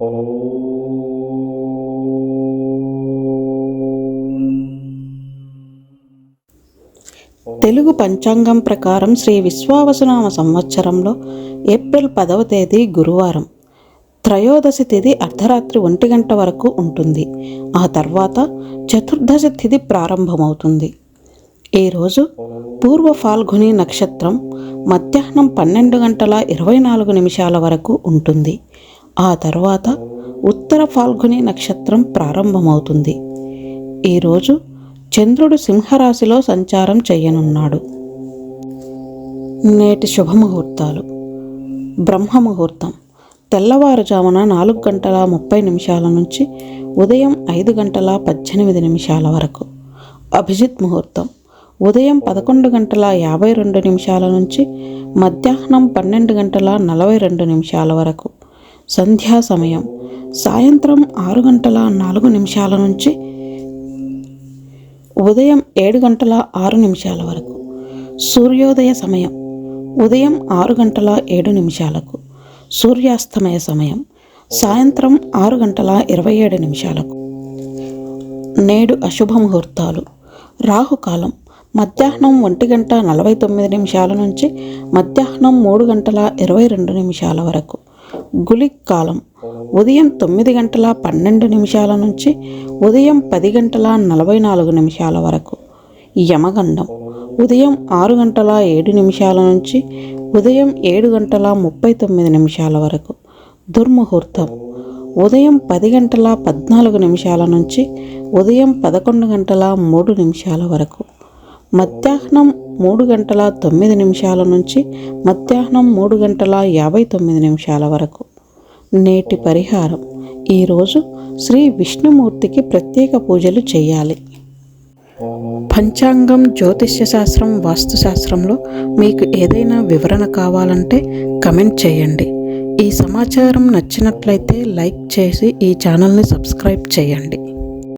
తెలుగు పంచాంగం ప్రకారం శ్రీ విశ్వావసునామ సంవత్సరంలో ఏప్రిల్ పదవ తేదీ గురువారం. త్రయోదశి తిథి అర్ధరాత్రి ఒంటి గంట వరకు ఉంటుంది. ఆ తర్వాత చతుర్దశి తిథి ప్రారంభమవుతుంది. ఈరోజు పూర్వ ఫాల్గుని నక్షత్రం మధ్యాహ్నం పన్నెండు గంటల ఇరవై నాలుగు నిమిషాల వరకు ఉంటుంది. ఆ తర్వాత ఉత్తర ఫాల్గుని నక్షత్రం ప్రారంభమవుతుంది. ఈరోజు చంద్రుడు సింహరాశిలో సంచారం చేయనున్నాడు. నేటి శుభముహూర్తాలు. బ్రహ్మముహూర్తం. తెల్లవారుజామున నాలుగు గంటల ముప్పై నిమిషాల నుంచి ఉదయం ఐదు గంటల పద్దెనిమిది నిమిషాల వరకు. అభిజిత్ ముహూర్తం. ఉదయం పదకొండు గంటల యాభై రెండు నిమిషాల నుంచి మధ్యాహ్నం పన్నెండు గంటల నలభై రెండు నిమిషాల వరకు. సంధ్యా సమయం. సాయంత్రం ఆరు గంటల నాలుగు నిమిషాల నుంచి ఉదయం ఏడు గంటల ఆరు నిమిషాల వరకు. సూర్యోదయ సమయం. ఉదయం ఆరు గంటల ఏడు నిమిషాలకు. సూర్యాస్తమయ సమయం. సాయంత్రం ఆరు గంటల ఇరవై ఏడు నిమిషాలకు. నేడు అశుభ ముహూర్తాలు. రాహుకాలం. మధ్యాహ్నం ఒంటి గంట నలభై తొమ్మిది నిమిషాల నుంచి మధ్యాహ్నం మూడు గంటల ఇరవై రెండు నిమిషాల వరకు. గులిక్ కాలం ఉదయం తొమ్మిది గంటల పన్నెండు నిమిషాల నుంచి ఉదయం పది గంటల నలభై నాలుగు నిమిషాల వరకు. యమగండం. ఉదయం ఆరు గంటల ఏడు నిమిషాల నుంచి ఉదయం ఏడు గంటల ముప్పై తొమ్మిది నిమిషాల వరకు. దుర్ముహూర్తం. ఉదయం పది గంటల పద్నాలుగు నిమిషాల నుంచి ఉదయం పదకొండు గంటల మూడు నిమిషాల వరకు. మధ్యాహ్నం మూడు గంటల తొమ్మిది నిమిషాల నుంచి మధ్యాహ్నం మూడు గంటల యాభై తొమ్మిది నిమిషాల వరకు. నేటి పరిహారం. ఈరోజు శ్రీ విష్ణుమూర్తికి ప్రత్యేక పూజలు చేయాలి. పంచాంగం జ్యోతిష్య శాస్త్రం వాస్తుశాస్త్రంలో మీకు ఏదైనా వివరణ కావాలంటే కమెంట్ చేయండి. ఈ సమాచారం నచ్చినట్లయితే లైక్ చేసి ఈ ఛానల్ని సబ్స్క్రైబ్ చేయండి.